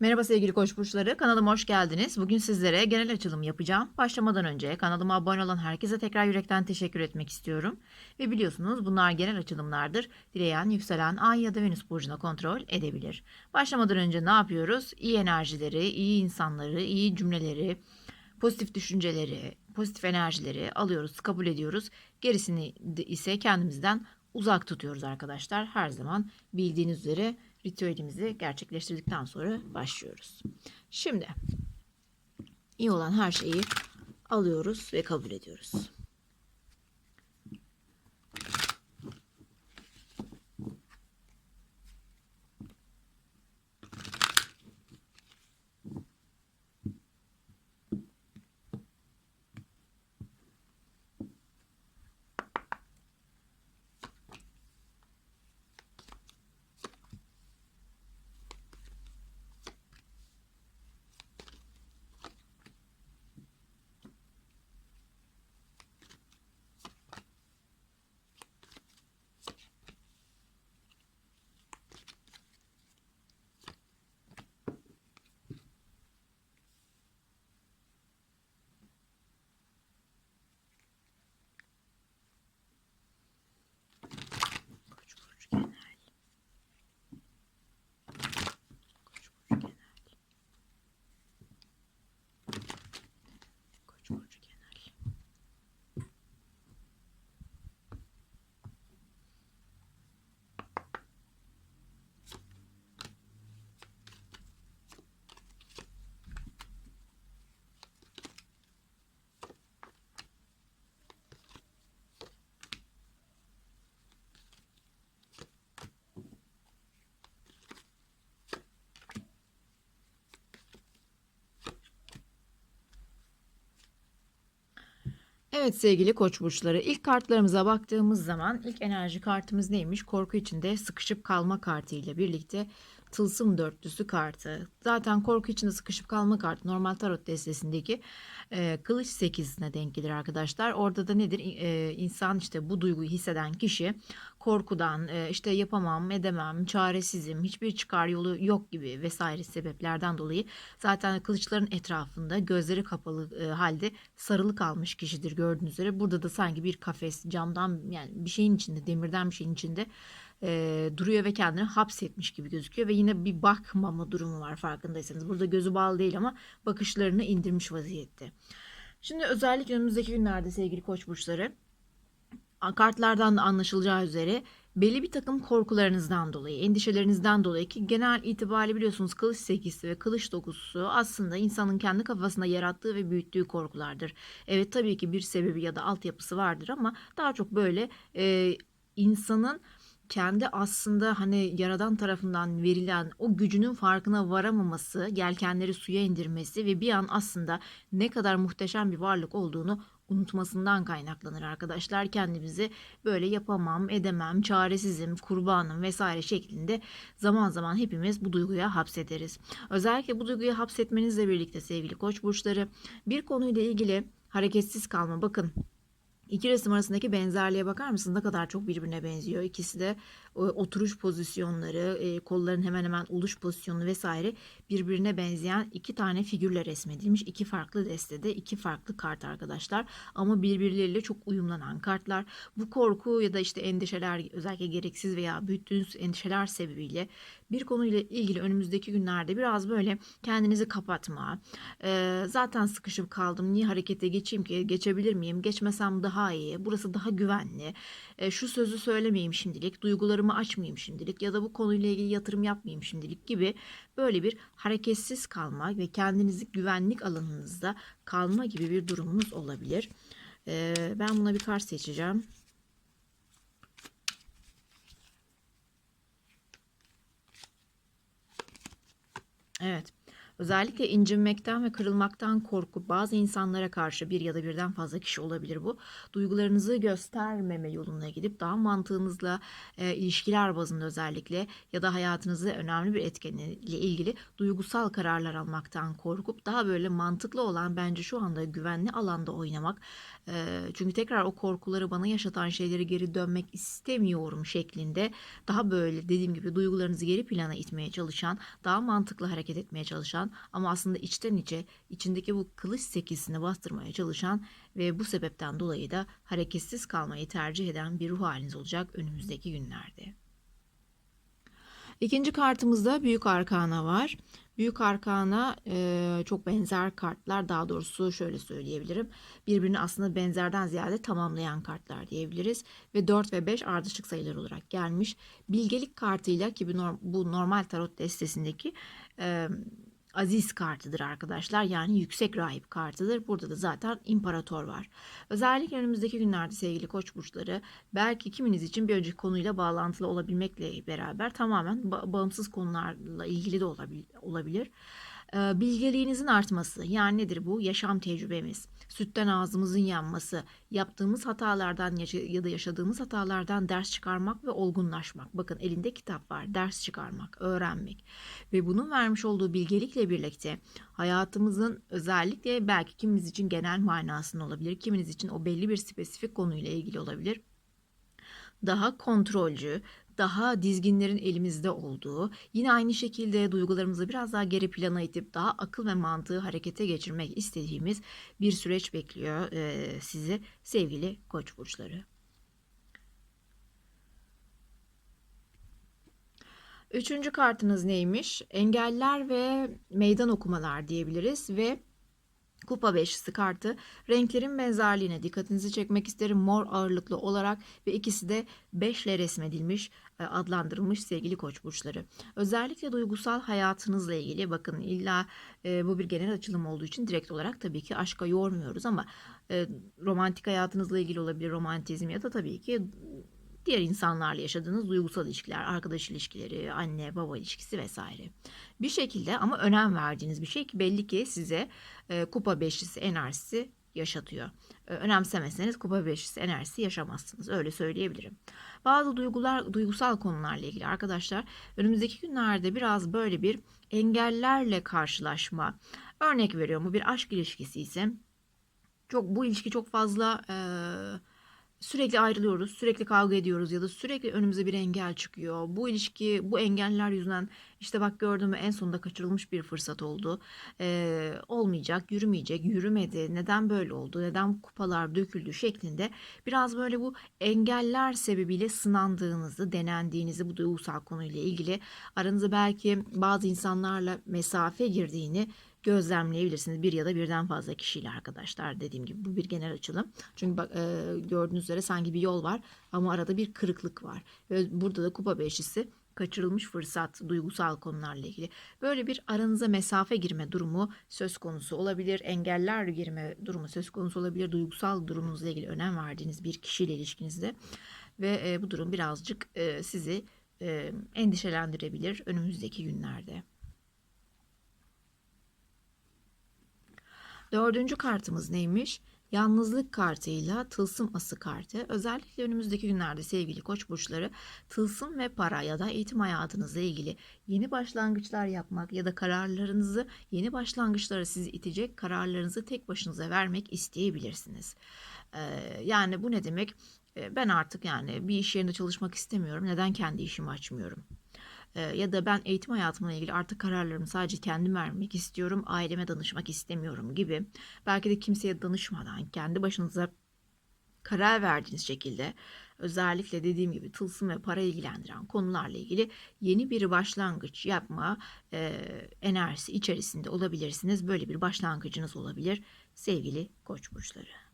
Merhaba sevgili koç burçları, kanalıma hoş geldiniz. Bugün sizlere genel açılım yapacağım. Başlamadan önce kanalıma abone olan herkese tekrar yürekten teşekkür etmek istiyorum. Ve biliyorsunuz bunlar genel açılımlardır. Dileyen, yükselen, ay ya da venüs burcuna kontrol edebilir. Başlamadan önce ne yapıyoruz? İyi enerjileri, iyi insanları, iyi cümleleri, pozitif düşünceleri, pozitif enerjileri alıyoruz, kabul ediyoruz. Gerisini ise kendimizden uzak tutuyoruz arkadaşlar. Her zaman bildiğiniz üzere ritüelimizi gerçekleştirdikten sonra başlıyoruz. Şimdi iyi olan her şeyi alıyoruz ve kabul ediyoruz. Koç burcu genel. Koç burcu genel. Koç burcu genel. Evet sevgili koç burçları ilk kartlarımıza baktığımız zaman ilk enerji kartımız neymiş? Korku içinde sıkışıp kalma kartı ile birlikte tılsım dörtlüsü kartı. Zaten korku içinde sıkışıp kalma kartı normal tarot destesindeki e, kılıç sekizine denk gelir arkadaşlar. Orada da nedir? E, insan işte bu duyguyu hisseden kişi korkudan e, işte yapamam, edemem, çaresizim, hiçbir çıkar yolu yok gibi vesaire sebeplerden dolayı zaten kılıçların etrafında gözleri kapalı e, halde sarılı kalmış kişidir gördüğünüz üzere. Burada da sanki bir kafes camdan yani bir şeyin içinde demirden bir şeyin içinde e, duruyor ve kendini hapsetmiş gibi gözüküyor ve yine bir bakmama durumu var farkındaysanız. Burada gözü bağlı değil ama bakışlarını indirmiş vaziyette. Şimdi özellikle önümüzdeki günlerde sevgili koç burçları kartlardan da anlaşılacağı üzere belli bir takım korkularınızdan dolayı, endişelerinizden dolayı ki genel itibariyle biliyorsunuz kılıç sekisi ve kılıç dokusu aslında insanın kendi kafasında yarattığı ve büyüttüğü korkulardır. Evet tabii ki bir sebebi ya da altyapısı vardır ama daha çok böyle e, insanın kendi aslında hani yaradan tarafından verilen o gücünün farkına varamaması, yelkenleri suya indirmesi ve bir an aslında ne kadar muhteşem bir varlık olduğunu unutmasından kaynaklanır arkadaşlar. Kendimizi böyle yapamam, edemem, çaresizim, kurbanım vesaire şeklinde zaman zaman hepimiz bu duyguya hapsederiz. Özellikle bu duyguya hapsetmenizle birlikte sevgili koç burçları bir konuyla ilgili hareketsiz kalma. Bakın İki resim arasındaki benzerliğe bakar mısınız? Ne kadar çok birbirine benziyor. İkisi de e, oturuş pozisyonları, e, kolların hemen hemen oluş pozisyonu vesaire birbirine benzeyen iki tane figürle resmedilmiş. iki farklı destede, iki farklı kart arkadaşlar. Ama birbirleriyle çok uyumlanan kartlar. Bu korku ya da işte endişeler özellikle gereksiz veya büyüttüğünüz endişeler sebebiyle bir konuyla ilgili önümüzdeki günlerde biraz böyle kendinizi kapatma. e, zaten sıkışıp kaldım. Niye harekete geçeyim ki? Geçebilir miyim? Geçmesem daha iyi. Burası daha güvenli. E, şu sözü söylemeyeyim şimdilik. Duygularımı açmayayım şimdilik. Ya da bu konuyla ilgili yatırım yapmayayım şimdilik gibi böyle bir hareketsiz kalma ve kendinizi güvenlik alanınızda kalma gibi bir durumunuz olabilir. E, ben buna bir kart seçeceğim. Evet. Özellikle incinmekten ve kırılmaktan korku bazı insanlara karşı bir ya da birden fazla kişi olabilir bu. Duygularınızı göstermeme yoluna gidip daha mantığınızla e, ilişkiler bazında özellikle ya da hayatınızda önemli bir etkenle ilgili duygusal kararlar almaktan korkup daha böyle mantıklı olan bence şu anda güvenli alanda oynamak. E, çünkü tekrar o korkuları bana yaşatan şeyleri geri dönmek istemiyorum şeklinde daha böyle dediğim gibi duygularınızı geri plana itmeye çalışan, daha mantıklı hareket etmeye çalışan ama aslında içten içe içindeki bu kılıç sekisini bastırmaya çalışan ve bu sebepten dolayı da hareketsiz kalmayı tercih eden bir ruh haliniz olacak önümüzdeki günlerde. İkinci kartımızda Büyük Arkana var. Büyük Arkana e, çok benzer kartlar daha doğrusu şöyle söyleyebilirim. Birbirini aslında benzerden ziyade tamamlayan kartlar diyebiliriz. Ve 4 ve 5 ardışık sayılar olarak gelmiş. Bilgelik kartıyla ki bu, norm, bu normal tarot destesindeki e, aziz kartıdır arkadaşlar. Yani yüksek rahip kartıdır. Burada da zaten imparator var. Özellikle önümüzdeki günlerde sevgili koç burçları belki kiminiz için bir önceki konuyla bağlantılı olabilmekle beraber tamamen ba- bağımsız konularla ilgili de olabil- olabilir. Ee, Bilgeliğinizin artması yani nedir bu? Yaşam tecrübemiz, sütten ağzımızın yanması, yaptığımız hatalardan ya da yaşadığımız hatalardan ders çıkarmak ve olgunlaşmak. Bakın elinde kitap var. Ders çıkarmak, öğrenmek ve bunun vermiş olduğu bilgelikle birlikte hayatımızın özellikle belki kimimiz için genel manasında olabilir, kiminiz için o belli bir spesifik konuyla ilgili olabilir daha kontrolcü, daha dizginlerin elimizde olduğu, yine aynı şekilde duygularımızı biraz daha geri plana itip daha akıl ve mantığı harekete geçirmek istediğimiz bir süreç bekliyor e, sizi sevgili koç burçları. Üçüncü kartınız neymiş? Engeller ve meydan okumalar diyebiliriz ve Kupa beşlisi kartı renklerin benzerliğine dikkatinizi çekmek isterim mor ağırlıklı olarak ve ikisi de 5 ile resmedilmiş e, adlandırılmış sevgili koç burçları. Özellikle duygusal hayatınızla ilgili bakın illa e, bu bir genel açılım olduğu için direkt olarak tabii ki aşka yormuyoruz ama e, romantik hayatınızla ilgili olabilir romantizm ya da tabii ki diğer insanlarla yaşadığınız duygusal ilişkiler, arkadaş ilişkileri, anne baba ilişkisi vesaire. Bir şekilde ama önem verdiğiniz bir şey ki belli ki size e, kupa beşlisi enerjisi yaşatıyor. E, önemsemeseniz kupa beşlisi enerjisi yaşamazsınız. Öyle söyleyebilirim. Bazı duygular, duygusal konularla ilgili arkadaşlar önümüzdeki günlerde biraz böyle bir engellerle karşılaşma. Örnek veriyorum bu bir aşk ilişkisi ise çok bu ilişki çok fazla e, sürekli ayrılıyoruz, sürekli kavga ediyoruz ya da sürekli önümüze bir engel çıkıyor. Bu ilişki, bu engeller yüzünden işte bak gördüm en sonunda kaçırılmış bir fırsat oldu. Ee, olmayacak, yürümeyecek, yürümedi. Neden böyle oldu? Neden kupalar döküldü şeklinde biraz böyle bu engeller sebebiyle sınandığınızı, denendiğinizi bu duygusal konuyla ilgili aranıza belki bazı insanlarla mesafe girdiğini gözlemleyebilirsiniz. Bir ya da birden fazla kişiyle arkadaşlar dediğim gibi bu bir genel açılım. Çünkü bak e, gördüğünüz üzere sanki bir yol var ama arada bir kırıklık var. Ve burada da kupa beşlisi kaçırılmış fırsat, duygusal konularla ilgili. Böyle bir aranıza mesafe girme durumu söz konusu olabilir. Engeller girme durumu söz konusu olabilir. Duygusal durumunuzla ilgili önem verdiğiniz bir kişiyle ilişkinizde. Ve e, bu durum birazcık e, sizi e, endişelendirebilir önümüzdeki günlerde. Dördüncü kartımız neymiş? Yalnızlık kartıyla tılsım ası kartı. Özellikle önümüzdeki günlerde sevgili koç burçları tılsım ve para ya da eğitim hayatınızla ilgili yeni başlangıçlar yapmak ya da kararlarınızı yeni başlangıçlara sizi itecek kararlarınızı tek başınıza vermek isteyebilirsiniz. Ee, yani bu ne demek? Ee, ben artık yani bir iş yerinde çalışmak istemiyorum. Neden kendi işimi açmıyorum? Ee, ya da ben eğitim hayatımla ilgili artık kararlarımı sadece kendim vermek istiyorum, aileme danışmak istemiyorum gibi. Belki de kimseye danışmadan kendi başınıza karar verdiğiniz şekilde özellikle dediğim gibi tılsım ve para ilgilendiren konularla ilgili yeni bir başlangıç yapma e, enerjisi içerisinde olabilirsiniz. Böyle bir başlangıcınız olabilir sevgili koç burçları.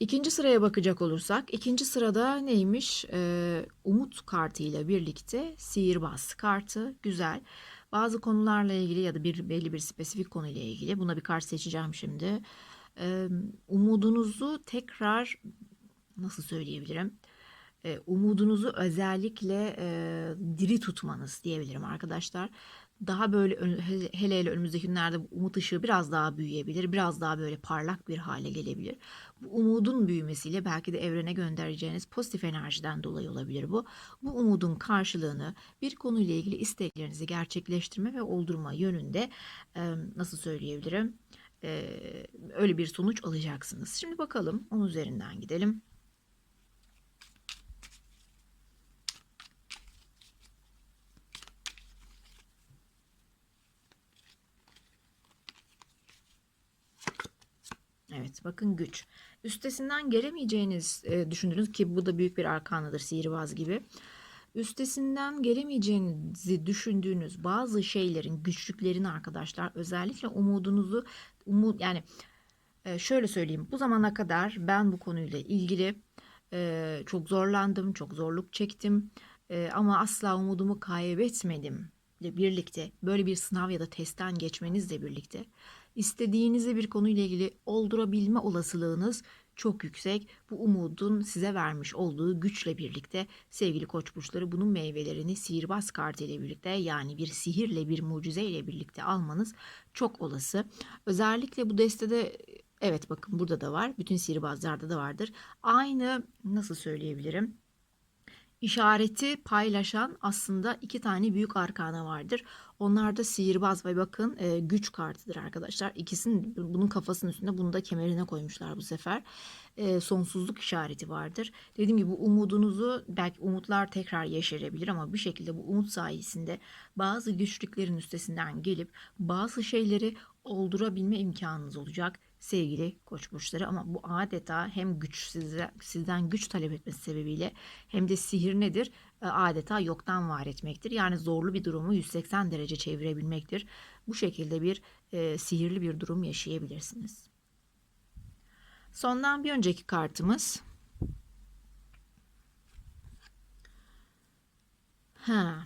İkinci sıraya bakacak olursak, ikinci sırada neymiş? Ee, Umut kartı ile birlikte sihirbaz kartı. Güzel. Bazı konularla ilgili ya da bir belli bir spesifik konuyla ilgili buna bir kart seçeceğim şimdi. Ee, umudunuzu tekrar nasıl söyleyebilirim? e, umudunuzu özellikle e, diri tutmanız diyebilirim arkadaşlar. Daha böyle hele hele önümüzdeki günlerde umut ışığı biraz daha büyüyebilir. Biraz daha böyle parlak bir hale gelebilir. Bu umudun büyümesiyle belki de evrene göndereceğiniz pozitif enerjiden dolayı olabilir bu. Bu umudun karşılığını bir konuyla ilgili isteklerinizi gerçekleştirme ve oldurma yönünde nasıl söyleyebilirim? Öyle bir sonuç alacaksınız. Şimdi bakalım onun üzerinden gidelim. Evet bakın güç. Üstesinden gelemeyeceğiniz e, düşündüğünüz ki bu da büyük bir arkanıdır sihirbaz gibi. Üstesinden gelemeyeceğinizi düşündüğünüz bazı şeylerin güçlüklerini arkadaşlar özellikle umudunuzu umut yani e, şöyle söyleyeyim bu zamana kadar ben bu konuyla ilgili e, çok zorlandım, çok zorluk çektim E, ama asla umudumu kaybetmedim birlikte böyle bir sınav ya da testten geçmenizle birlikte istediğinizi bir konuyla ilgili oldurabilme olasılığınız çok yüksek. Bu umudun size vermiş olduğu güçle birlikte sevgili koç burçları bunun meyvelerini sihirbaz kartı ile birlikte yani bir sihirle bir mucize ile birlikte almanız çok olası. Özellikle bu destede evet bakın burada da var. Bütün sihirbazlarda da vardır. Aynı nasıl söyleyebilirim? İşareti paylaşan aslında iki tane büyük arkana vardır. Onlar da sihirbaz ve bakın e, güç kartıdır arkadaşlar. İkisinin bunun kafasının üstünde bunu da kemerine koymuşlar bu sefer. E, sonsuzluk işareti vardır. Dediğim gibi umudunuzu belki umutlar tekrar yeşerebilir ama bir şekilde bu umut sayesinde bazı güçlüklerin üstesinden gelip bazı şeyleri oldurabilme imkanınız olacak sevgili koç burçları ama bu adeta hem güç size, sizden güç talep etmesi sebebiyle hem de sihir nedir? E, Adeta yoktan var etmektir. Yani zorlu bir durumu 180 derece çevirebilmektir. Bu şekilde bir e, sihirli bir durum yaşayabilirsiniz. Sondan bir önceki kartımız. Ha,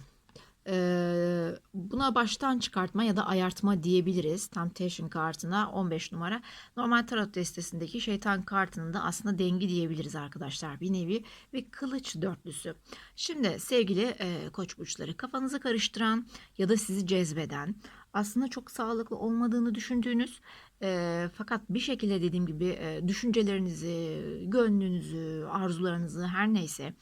buna baştan çıkartma ya da ayartma diyebiliriz. Temptation kartına 15 numara. Normal tarot destesindeki şeytan kartının da aslında dengi diyebiliriz arkadaşlar. Bir nevi ve kılıç dörtlüsü. Şimdi sevgili e, koç burçları kafanızı karıştıran ya da sizi cezbeden aslında çok sağlıklı olmadığını düşündüğünüz e, fakat bir şekilde dediğim gibi e, düşüncelerinizi, gönlünüzü, arzularınızı her neyse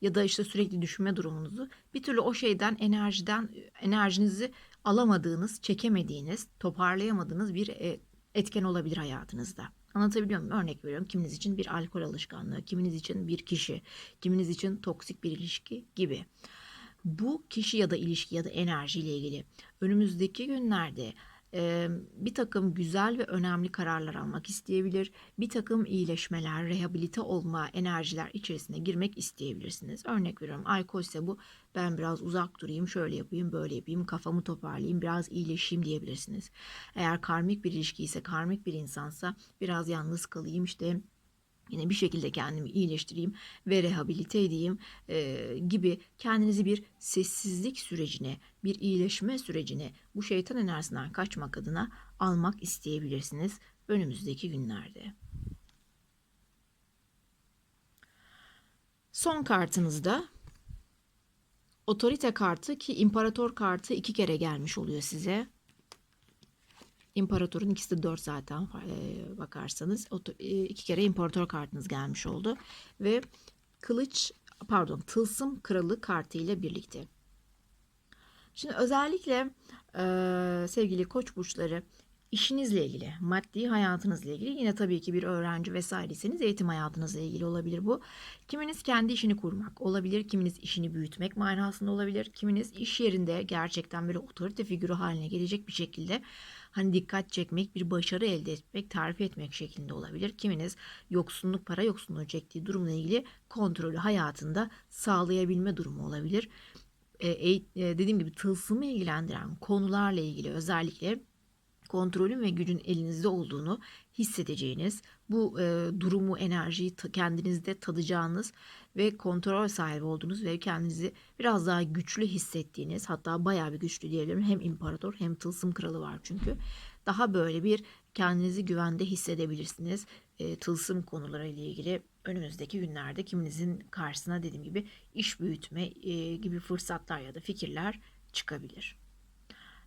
ya da işte sürekli düşünme durumunuzu bir türlü o şeyden enerjiden enerjinizi alamadığınız, çekemediğiniz, toparlayamadığınız bir e, etken olabilir hayatınızda. Anlatabiliyor muyum? Örnek veriyorum. Kiminiz için bir alkol alışkanlığı, kiminiz için bir kişi, kiminiz için toksik bir ilişki gibi. Bu kişi ya da ilişki ya da enerji ile ilgili önümüzdeki günlerde bir takım güzel ve önemli kararlar almak isteyebilir. Bir takım iyileşmeler, rehabilite olma enerjiler içerisine girmek isteyebilirsiniz. Örnek veriyorum alkol ise bu ben biraz uzak durayım, şöyle yapayım, böyle yapayım, kafamı toparlayayım, biraz iyileşeyim diyebilirsiniz. Eğer karmik bir ilişki ise, karmik bir insansa biraz yalnız kalayım işte Yine bir şekilde kendimi iyileştireyim ve rehabilite edeyim e, gibi kendinizi bir sessizlik sürecine, bir iyileşme sürecine bu şeytan enerjisinden kaçmak adına almak isteyebilirsiniz önümüzdeki günlerde. Son kartınızda otorite kartı ki imparator kartı iki kere gelmiş oluyor size. İmparatorun ikisi de 4 zaten e, bakarsanız. E, iki kere imparator kartınız gelmiş oldu. Ve kılıç pardon tılsım kralı kartı ile birlikte. Şimdi özellikle e, sevgili koç burçları işinizle ilgili, maddi hayatınızla ilgili yine tabii ki bir öğrenci vesaireseniz eğitim hayatınızla ilgili olabilir bu. Kiminiz kendi işini kurmak olabilir, kiminiz işini büyütmek manasında olabilir. Kiminiz iş yerinde gerçekten böyle otorite figürü haline gelecek bir şekilde hani dikkat çekmek, bir başarı elde etmek, tarif etmek şeklinde olabilir. Kiminiz yoksunluk, para yoksunluğu çektiği durumla ilgili kontrolü hayatında sağlayabilme durumu olabilir. E, e, dediğim gibi tılsımı ilgilendiren konularla ilgili özellikle kontrolün ve gücün elinizde olduğunu hissedeceğiniz, bu e, durumu, enerjiyi kendinizde tadacağınız ve kontrol sahibi olduğunuz ve kendinizi biraz daha güçlü hissettiğiniz, hatta bayağı bir güçlü diyebilirim. Hem imparator hem tılsım kralı var çünkü. Daha böyle bir kendinizi güvende hissedebilirsiniz. e, tılsım konuları ile ilgili önümüzdeki günlerde kiminizin karşısına dediğim gibi iş büyütme e, gibi fırsatlar ya da fikirler çıkabilir.